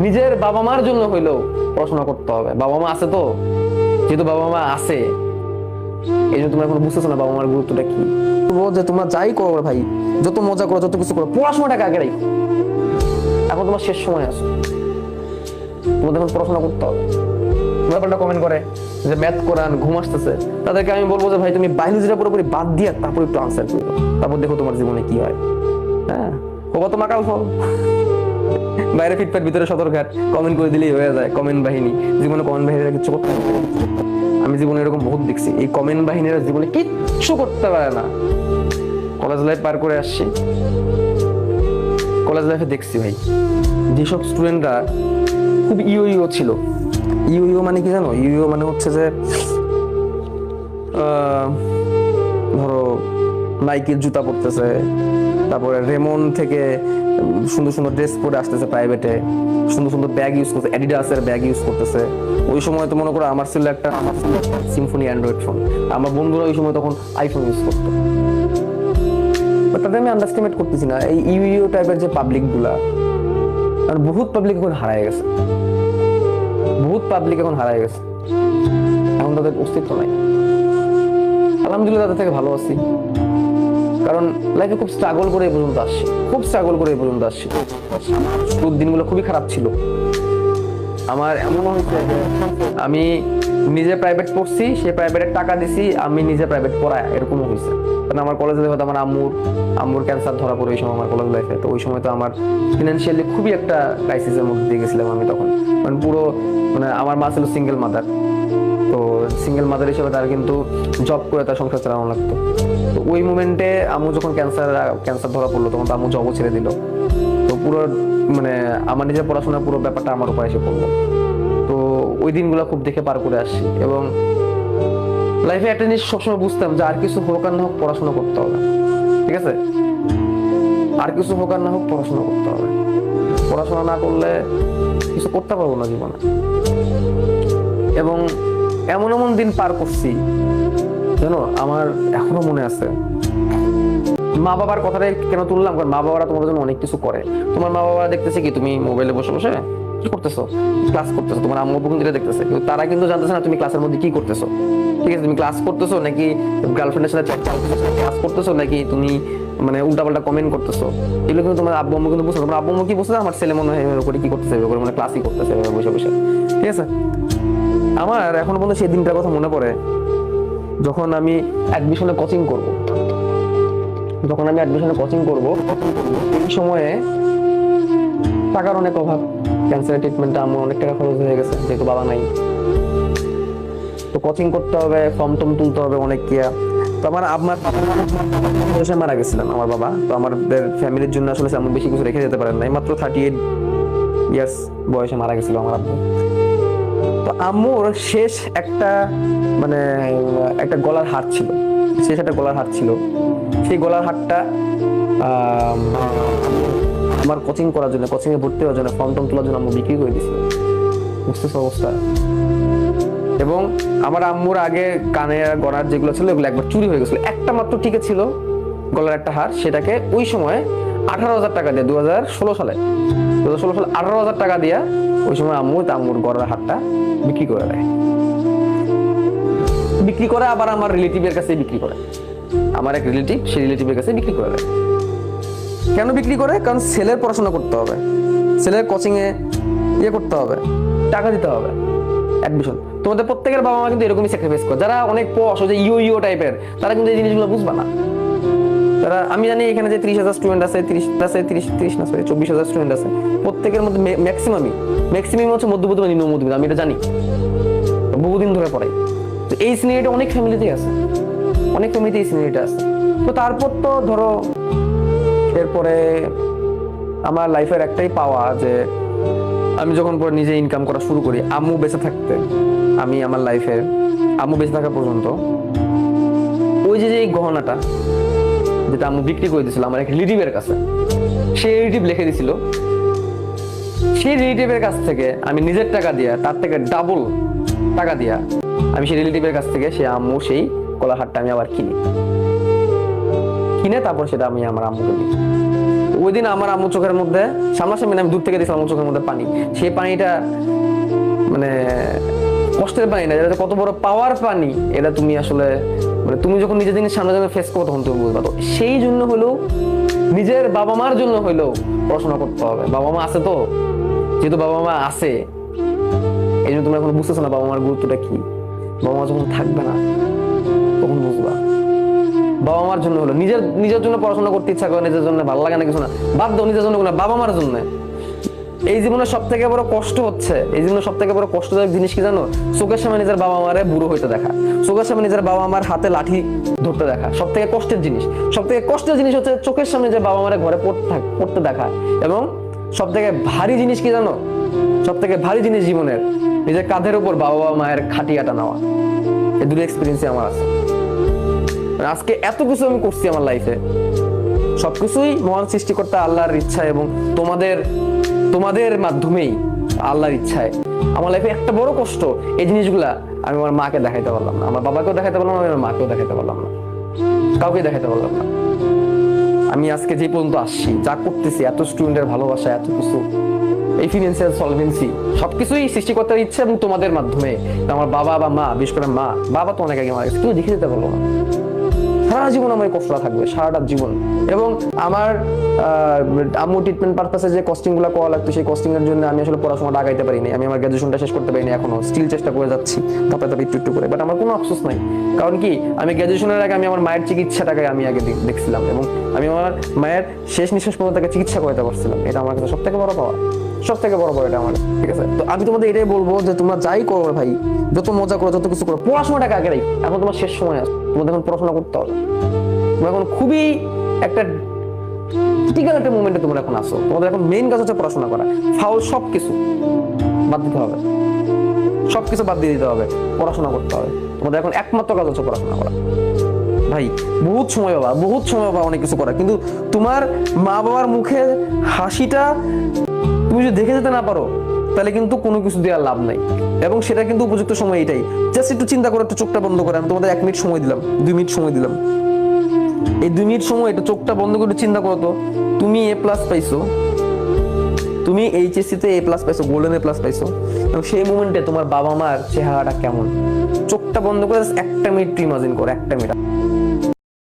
নিজের বাবা মার জন্য হইলেও পড়াশোনা করতে হবে। বাবা মা আছে তো? যেহেতু বাবা মা আছে এই জন্য তোমরা এখন বুঝতেছো না বাবা মার গুরুত্বটা কি। যে তোমরা যাই করো ভাই, যত মজা করো, যত কিছু করো, পড়াশোনাটাকে আগে রাখো। এখন তোমার শেষ সময় আছে। তোমাদের এখন পড়াশোনা করতে হবে। ব্যাপারটা কমেন্ট করে যে ম্যাথ কোরআন, ঘুম আসতেছে। তাদেরকে আমি বলব যে ভাই, তুমি বায়োলজিটা পুরোপুরি বাদ দিয়ে তারপর একটু আনসার করো। তারপর দেখো তোমার জীবনে কি হয়। হ্যাঁ? হব তো মাকাল ফল। বাইরে ফিটফাট ভিতরে সতর্কঘাট কমেন্ট করে দিলেই হয়ে যায় কমেন্ট বাহিনী। জীবনে কমেন্ট বাহিনীরা কিচ্ছু করতে আমি জীবনে এরকম বহুত দেখছি। এই কমেন্ট বাহিনীরা জীবনে কিচ্ছু করতে পারে না। কলেজ লাইফ পার করে আসছি। কলেজ লাইফে দেখছি ভাই, যেসব স্টুডেন্টরা খুব ইউ ইও ছিল। ইউ ইও মানে কি জানো? ইউ ইও মানে হচ্ছে যে ধরো নাইকের জুতা পরতেছে। তারপরে রেমন থেকে সুন্দর সুন্দর ড্রেস পরে আসতেছে প্রাইভেটে সুন্দর সুন্দর ব্যাগ ইউজ করতেছে অ্যাডিডাসের ব্যাগ ইউজ করতেছে। ওই সময় তো মনে করো আমার ছিল একটা সিম্ফনি অ্যান্ড্রয়েড ফোন আমার বন্ধুরা ওই সময় তখন আইফোন ইউজ করতো। তাদের আমি আন্ডারস্টিমেট করতেছি না, এই ইউইও টাইপের যে পাবলিকগুলা, আর বহুত পাবলিক এখন হারায় গেছে। বহুত পাবলিক এখন হারায় গেছে। এখন তাদের অস্তিত্ব নাই। আলহামদুলিল্লাহ তাদের থেকে ভালো আছি। কারণ লাইফে খুব স্ট্রাগল করে এই পর্যন্ত আসছি। খুব স্ট্রাগল করে এই পর্যন্ত আসছি। শুরুর দিনগুলো খুবই খারাপ ছিল। আমার এমন হয়েছে আমি নিজে প্রাইভেট পড়ছি, সে প্রাইভেটের টাকা দিছি, আমি নিজে প্রাইভেট পড়ায়, এরকমও হয়েছে। কারণ আমার কলেজে হয়তো আমার আম্মুর আম্মুর ক্যান্সার ধরা পড়ে ওই সময় আমার কলেজ লাইফে তো ওই সময় তো আমার ফিনান্সিয়ালি খুবই একটা ক্রাইসিসের মধ্যে দিয়ে গেছিলাম আমি তখন। মানে পুরো মানে আমার মা ছিল সিঙ্গেল মাদার সিঙ্গেল মাদার হিসেবে তার কিন্তু জব করে তার সংসার চালানো লাগতো। তো ওই মোমেন্টে আম্মু যখন ক্যান্সার ক্যান্সার ধরা পড়ল, তখন তো আম্মু জবও ছেড়ে দিল। তো পুরো মানে আমার নিজের পড়াশোনার পুরো ব্যাপারটা আমার উপর এসে পড়ল। তো ওই দিনগুলো খুব দেখে পার করে আসছি এবং লাইফে একটা জিনিস সবসময় বুঝতাম যে আর কিছু হোক আর না হোক পড়াশোনা করতে হবে। ঠিক আছে? আর কিছু হোক আর না হোক পড়াশোনা করতে হবে। পড়াশোনা না করলে কিছু করতে পারব না জীবনে। এবং এমন এমন দিন পার করছি জানো আমার এখনও মনে আছে। মা বাবার কথাটাই কেন তুললাম? কারণ মা বাবারা তোমার জন্য অনেক কিছু করে। তোমার মা বাবা দেখতেছে কি, তুমি মোবাইলে বসে বসে কি করতেছো? ক্লাস করতেছো? তোমার আম্মু বোন যেটা দেখতেছে। কিন্তু তারা কিন্তু জানতেছে না তুমি ক্লাসের মধ্যে কি করতেছো। ঠিক আছে, তুমি ক্লাস করতেছো নাকি গার্লফ্রেন্ডের সাথে ক্লাস করতেছো নাকি তুমি মানে উল্টাপাল্টা কমেন্ট করতেছো? এগুলো কিন্তু তোমার আব্বু আম্মু কিন্তু বুঝতে তোমার আব্বু আম্মু কি বুঝতে আমার ছেলে মনে হয় করে কি করতেছে, এভাবে করে মানে ক্লাসই করতেছে, এভাবে বসে বসে। ঠিক আছে? আমার এখনও পর্যন্ত সেই দিনটার কথা মনে পড়ে, যখন আমি অ্যাডমিশনে কোচিং করব। যখন আমি অ্যাডমিশনে কোচিং করব, এই সময়ে টাকার অনেক অভাব। ক্যান্সারের ট্রিটমেন্টে আমার অনেক টাকা খরচ হয়ে গেছে, যেহেতু বাবা নাই। তো কোচিং করতে হবে ফর্ম টম তুলতে হবে অনেক কিয়া তো আমার আমার বয়সে মারা গেছিলেন আমার বাবা। তো আমাদের ফ্যামিলির জন্য আসলে তেমন বেশি কিছু রেখে যেতে পারেন নাই। মাত্র থার্টি এইট ইয়ার্স বয়সে মারা গেছিল আমার আব্বু। তো আম্মুর শেষ একটা মানে একটা গলার হার ছিল। শেষ একটা গলার হার ছিল। সেই গলার হারটা আমার কোচিং করার জন্য কোচিংয়ে ভর্তি হওয়ার জন্য ফর্ম টর্ম তোলার জন্য আম্মু বিক্রি করে দিছিল বুঝতেছ অবস্থা? এবং আমার আম্মুর আগে কানে গড়ার যেগুলো ছিল ওগুলো একবার চুরি হয়ে গেছিল। একটা মাত্র টিকে ছিল গলার একটা হার, সেটাকে ওই সময় আঠারো হাজার টাকা দিয়ে দু হাজার ষোলো সালে দু হাজার ষোলো সালে আঠারো হাজার টাকা দিয়ে ওই সময় আম্মু আম্মুর গলার হারটা বিক্রি করে দেয়। বিক্রি করে আবার আমার রিলেটিভের কাছে বিক্রি করে। আমার এক রিলেটিভ সেই রিলেটিভের কাছে বিক্রি করে দেয়। কেন বিক্রি করে? কারণ ছেলের পড়াশোনা করতে হবে। ছেলের কোচিং এ ইয়ে করতে হবে। টাকা দিতে হবে। অ্যাডমিশন তোমাদের প্রত্যেকের বাবা মা কিন্তু এরকমই স্যাক্রিফাইস করে। যারা অনেক পশ যে ইও ইও টাইপের তারা কিন্তু এই জিনিসগুলো বুঝবা না। তারা, আমি জানি এখানে যে ত্রিশ হাজার স্টুডেন্ট আছে, ত্রিশ আছে ত্রিশ ত্রিশ না সরি চব্বিশ হাজার স্টুডেন্ট আছে। প্রত্যেকের মধ্যে ম্যাক্সিমামই ম্যাক্সিমাম হচ্ছে মধ্যবিত্ত বা নিম্ন মধ্যবিত্ত, আমি এটা জানি। বহুদিন ধরে পড়াই। তো এই সিনারিটা অনেক ফ্যামিলিতেই আছে। অনেক ফ্যামিলিতে এই সিনারিটা আছে। তো তারপর তো ধরো, এরপরে আমার লাইফের একটাই পাওয়া যে, আমি যখন পরে নিজে ইনকাম করা শুরু করি, আম্মু বেঁচে থাকতে আমি আমার লাইফে আম্মু বেঁচে থাকা পর্যন্ত। ওই যে যে এই গহনাটা যেটা আম্মু বিক্রি করে দিয়েছিল আমার এক রিলেটিভের কাছে। সেই রিলেটিভ লিখে দিছিল। সেই রিলেটিভের কাছ থেকে আমি নিজের টাকা দিয়া, তার থেকে ডাবল টাকা দিয়া আমি সেই রিলেটিভের কাছ থেকে সে আম্মু সেই কলাহারটা আমি আবার কিনি। কিনে তারপর সেটা আমি আমার আম্মুকে দিই। ওই দিন আমার আম্মু চোখের মধ্যে, সামনাসামনি আমি দূর থেকে দেখলাম আমার চোখের মধ্যে পানি। সেই পানিটা মানে কষ্টের পানি না, এটা কত বড় পাওয়ার পানি। এটা তুমি আসলে মানে তুমি যখন নিজের জিনিস সামনে যাবে ফেস করো তখন তুমি বুঝবা তো সেই জন্য হলেও নিজের বাবা মার জন্য হলেও পড়াশোনা করতে হবে। বাবা মা আছে তো? যেহেতু বাবা মা আছে, এই জন্য তোমরা এখন বুঝতেছো না বাবা মার গুরুত্বটা কি। বাবা মা যখন থাকবে না, তখন বুঝবা। বাবা মার জন্য হলো নিজের নিজের জন্য পড়াশোনা করতে ইচ্ছা করে, নিজের জন্য ভালো লাগে না কিছু না। বাদ দাও, নিজের জন্য বাবা মার জন্য। এই জীবনে সব থেকে বড় কষ্ট হচ্ছে, এই জীবনে সব থেকে বড় কষ্টদায়ক জিনিস কি জানো? চোখের সামনে নিজের বাবা মারে বুড়ো হইতে দেখা। চোখের সামনে নিজের বাবা মার হাতে লাঠি ধরতে দেখা। সব থেকে কষ্টের জিনিস। সব থেকে কষ্টের জিনিস হচ্ছে চোখের সামনে যে বাবা মারে ঘরে পড়তে দেখা। এবং সব থেকে ভারী জিনিস কি জানো? সব থেকে ভারী জিনিস জীবনের, নিজের কাঁধের উপর বাবা বাবা মায়ের খাটিয়াটা নেওয়া। এই দুটো এক্সপিরিয়েন্সই আমার আছে। মানে আজকে এত কিছু আমি করছি আমার লাইফে সবকিছুই মহান সৃষ্টিকর্তা আল্লাহর ইচ্ছা এবং তোমাদের তোমাদের মাধ্যমেই আল্লাহর ইচ্ছায়। আমার লাইফে একটা বড় কষ্ট, এই জিনিসগুলা আমি আমার মাকে দেখাইতে পারলাম না। আমার বাবাকেও দেখাইতে পারলাম না, আমি আমার মাকেও দেখাইতে পারলাম না। কাউকে দেখাইতে পারলাম না। আমি আজকে যে পর্যন্ত আসছি, যা করতেছি, এত স্টুডেন্টের ভালোবাসা, এত কিছু, এই ফিনান্সিয়াল সলভেন্সি সবকিছুই সৃষ্টিকর্তার ইচ্ছা এবং তোমাদের মাধ্যমে। আমার বাবা বা মা, বিশেষ করে মা, বাবা তো অনেক আগে মারা গেছে কেউ দেখে যেতে পারব না। সারা জীবন আমার এই থাকবে, সারাটা জীবন। এবং আমার আম্মু ট্রিটমেন্ট পারপাসে যে কস্টিংগুলো করা লাগতো, সেই কস্টিং এর জন্য আমি আসলে পড়াশোনাটা আগাইতে পারিনি। আমি আমার গ্রাজুয়েশনটা শেষ করতে পারিনি এখনও। স্টিল চেষ্টা করে যাচ্ছি, তারপরে তারপরে একটু একটু করে। বাট আমার কোনো আফসোস নাই। কারণ কি, আমি গ্রাজুয়েশনের আগে আমি আমার মায়ের চিকিৎসাটাকে আমি আগে দেখছিলাম। এবং আমি আমার মায়ের শেষ নিঃশ্বাস পর্যন্ত তাকে চিকিৎসা করতে পারছিলাম। এটা আমার কাছে সব থেকে বড় পাওয়া। সব থেকে বড় পাওয়া এটা আমার। ঠিক আছে? তো আমি তোমাদের এটাই বলব যে তোমরা যাই করো ভাই, যত মজা করো, যত কিছু করো, পড়াশোনাটাকে আগে রাখি। এখন তোমার শেষ সময় আছে। তোমাদের এখন পড়াশোনা করতে হবে। তোমরা এখন খুবই একটা ক্রিটিক্যাল একটা মুভমেন্টে তোমরা এখন আসো তোমাদের এখন মেইন কাজ হচ্ছে পড়াশোনা করা। ফাউল সব কিছু বাদ দিতে হবে। সব কিছু বাদ দিয়ে দিতে হবে। পড়াশোনা করতে হবে। তোমাদের এখন একমাত্র কাজ হচ্ছে পড়াশোনা করা। ভাই, বহুত সময় বাবা, বহুত সময় বাবা অনেক কিছু করা কিন্তু তোমার মা বাবার মুখে হাসিটা তুমি যদি দেখে যেতে না পারো তাহলে কিন্তু কোনো কিছু দেওয়ার লাভ নাই। এবং সেটা কিন্তু উপযুক্ত সময় এটাই। জাস্ট একটু চিন্তা করো, একটু চোখটা বন্ধ করে। আমি তোমাদের এক মিনিট সময় দিলাম, দুই মিনিট সময় দিলাম। এই দুই মিনিট সময়, একটু চোখটা বন্ধ করে চিন্তা করো তো। তুমি এ প্লাস পাইছো। তুমি এইচএসসি তে এ প্লাস পাইছো গোল্ডেন এ প্লাস পাইছো। এবং সেই মুমেন্টে তোমার বাবা মার চেহারাটা কেমন? চোখটা বন্ধ করে একটা মিনিট ইমাজিন করো, একটা মিনিট।